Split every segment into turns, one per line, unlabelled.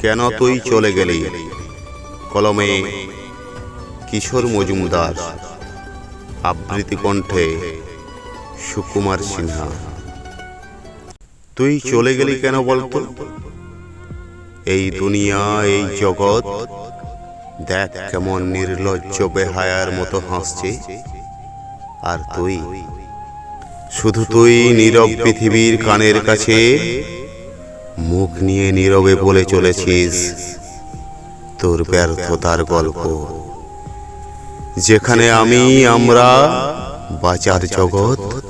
কেন তুই চলে গেলি? কলমে কিশোর মজুমদার। আবৃত্তি কণ্ঠে সুকুমার সিনহা। তুই চলে গেলি কেন বলতো? এই দুনিয়া এই জগৎ। দেখ কেমন নির্লজ্জ বেহায়ার মতো হাসছে। আর তুই? শুধু তুই নীরব পৃথিবীর কানের কাছে মুখ নিয়ে নীরবে বলে চলেছিস। তোর ব্যর্থতার গল্প। যেখানে আমি, আমরা, বাঁচার জগৎ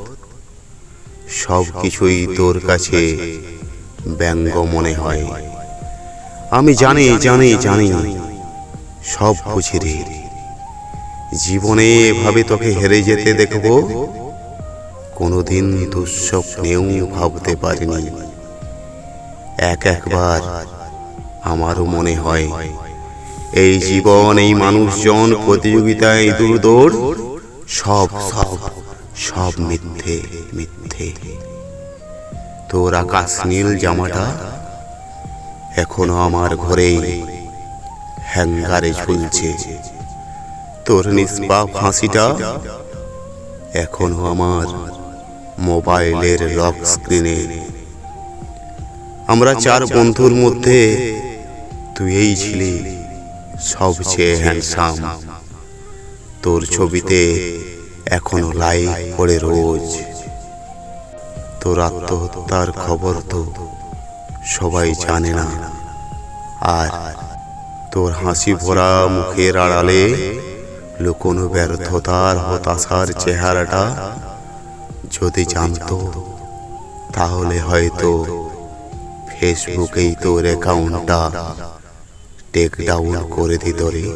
সব কিছুই তোর কাছে ব্যঙ্গ মনে হয়। আমি জানি জানি জানি, সব বুঝি রে। জীবনে এভাবে তোকে হেরে যেতে দেখব, কোনোদিন দুঃস্বপ্নেও ভাবতে পারিনি। এক একবার আমারও মনে হয়, এই জীবন, এই মানুষজন প্রতিযোগিতায় দূর দৌড়, সব সব সব মিথ্যে মিথ্যে। তোর আকাশ নীল জামাটা এখনও আমার ঘরেই হ্যাঙ্গারে ঝুলছে। তোর নিষ্পাপ হাসিটা এখনও আমার মোবাইলের লক স্ক্রিনে আমরা চার বন্ধুর মধ্যে তুই এই ছিলি সবচেয়ে হ্যান্ডসাম তোর ছবিতে এখনও লাইক পড়ে রোজ। তোর আত্মহত্যার খবর তো সবাই জানে না। আর তোর হাসি ভরা মুখের আড়ালে লুকোনো ব্যর্থতার হতাশার চেহারাটা যদি জানতো তাহলে হয়তো ফেসবুকেই তোর অ্যাকাউন্টটা টেক ডাউন করে দিত রে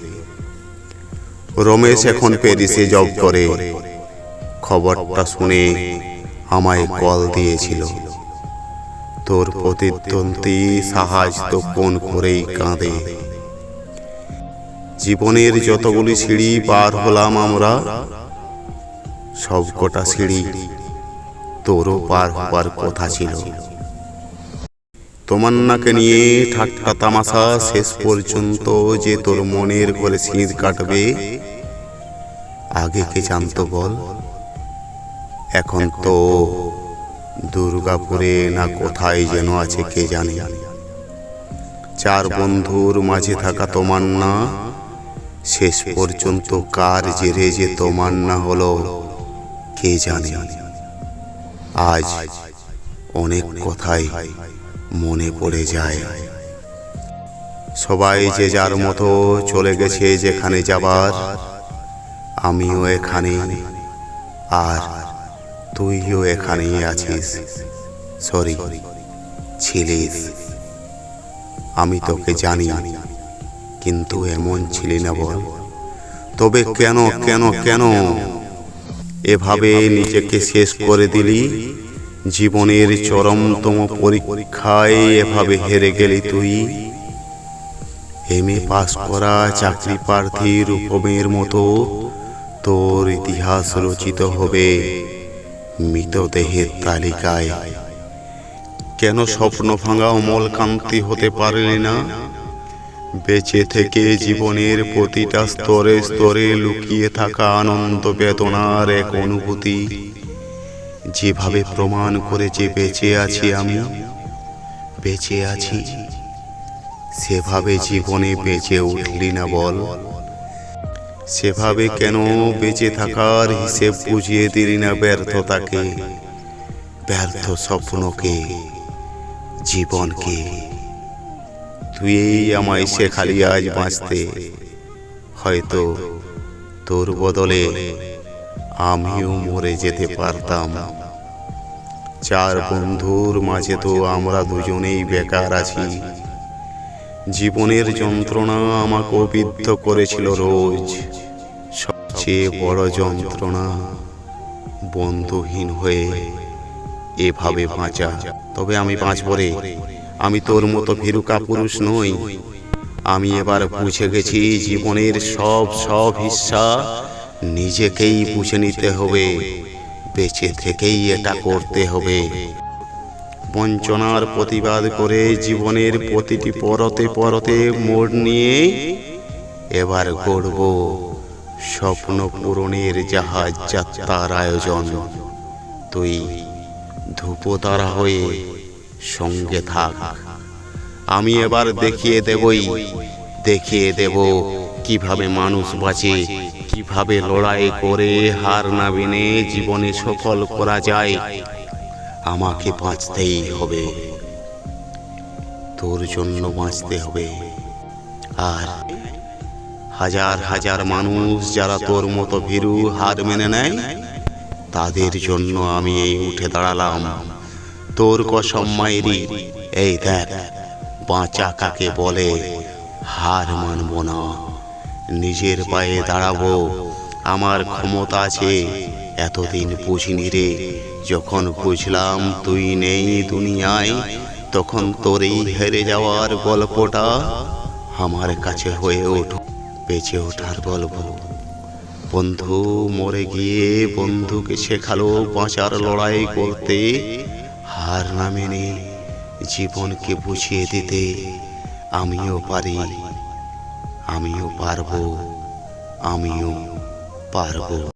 রমেশ এখন প্যারিসে জব করে। খবরটা শুনে আমায় কল দিয়েছিল। তোর প্রতিদ্বন্দ্বী সাহায্য তো করেই কাঁদে। জীবনের যতগুলি সিঁড়ি পার হলাম আমরা, সবকটা সিঁড়ি তোরও পার হবার কথা ছিল। তোমান্নাকে নিয়ে ঠাট্টা তামাশা শেষ পর্যন্ত যে তোর মনের ঘরে শীত কাটবে, আগে কে জানতো বল? এখন তো দুর্গাপুরে না কোথায় যেন আছে কে জানে। চার বন্ধুর মাঝে থাকা তোমার না শেষ পর্যন্ত কার জেরে যে তোমার না হলো, কে জানে? আজ অনেক কথাই মনে পড়ে যায়। সবাই যে যার মতো চলে গেছে যেখানে যাবার, আমিও এখানে, আর তুইও এখানেই আছিস। সরি ছিলিস। আমি তোকে জানি, কিন্তু এমন ছিলি না বল। তবে কেন কেন কেন? এভাবে নিজেকে শেষ করে দিলি? জীবনের চরমতম পরীক্ষায় এভাবে হেরে গেলি তুই। এম এ পাস করা চাকরি প্রার্থী রূপমের মতো তোর ইতিহাস রচিত হবে মৃতদেহের তালিকায়। কেন স্বপ্ন ভাঙা অমল কান্তি হতে পারলি না? বেঁচে থেকে জীবনের প্রতিটা স্তরে স্তরে লুকিয়ে থাকা আনন্দ বেদনার এক অনুভূতি। যেভাবে প্রমাণ করে যে বেঁচে আছি আমি, বেঁচে আছি, সেভাবে জীবনে বেঁচে উঠলি না বল। সেভাবে কেন বেঁচে থাকার হিসেব বুঝিয়ে দিলি না ব্যর্থতাকে, ব্যর্থ স্বপ্নকে, জীবনকে? তুই আমায় শেখালি আজ বাঁচতে, হয়তো তোর বদলে আমিও মরে যেতে পারতাম। চার বন্ধুর মাঝে তো আমরা দুজনেই বেকার আছি। জীবনের যন্ত্রণা আমাকে বিদ্ধ করেছিল রোজ। সবচেয়ে বড় যন্ত্রণা বন্ধুহীন হয়ে এভাবে বাঁচা। তবে আমি বাঁচব রে। আমি তোর মতো ভীরুকা পুরুষ নই। আমি এবার বুঝে গেছি জীবনের সব সব হিস্সা নিজেকেই বুঝে নিতে হবে। বেঁচে থেকেই এটা করতে হবে। বঞ্চনার প্রতিবাদ করে জীবনের প্রতিটি পরতে পরতে মোড় নিয়ে এবার গড়ব স্বপ্ন পূরণের জাহাজ যাত্রার আয়োজন। তুই ধূপতারা হয়ে সঙ্গে থাক। আমি এবার দেখিয়ে দেবই, দেখিয়ে দেব কীভাবে মানুষ বাঁচে, কীভাবে লড়াই করে হার না মেনে জীবনে সফল করা যায়, আমাকে বাঁচতেই হবে। তোর জন্য বাঁচতে হবে। আর হাজার হাজার মানুষ যারা তোর মতো ভীরু হার মেনে নেয়, তাদের জন্য আমি এই উঠে দাঁড়ালাম। তোর কসম মাইরি, এই দেখ, বাঁচা কাকে বলে, হার মানব না। নিজের পায়ে দাঁড়াবো। আমার ক্ষমতা আছে। এতদিন বুঝিনি রে। যখন বুঝলাম তুই নেই দুনিয়ায়, তখন তোর এই হেরে যাওয়ার গল্পটা আমার কাছে হয়ে ওঠ, বেঁচে ওঠার গল্প। বন্ধু মরে গিয়ে বন্ধুকে শেখালো বাঁচার লড়াই করতে। হার না মেনে জীবনকে বুঝিয়ে দিতে। আমিও পারি। আমিও পারব আমিও পারব।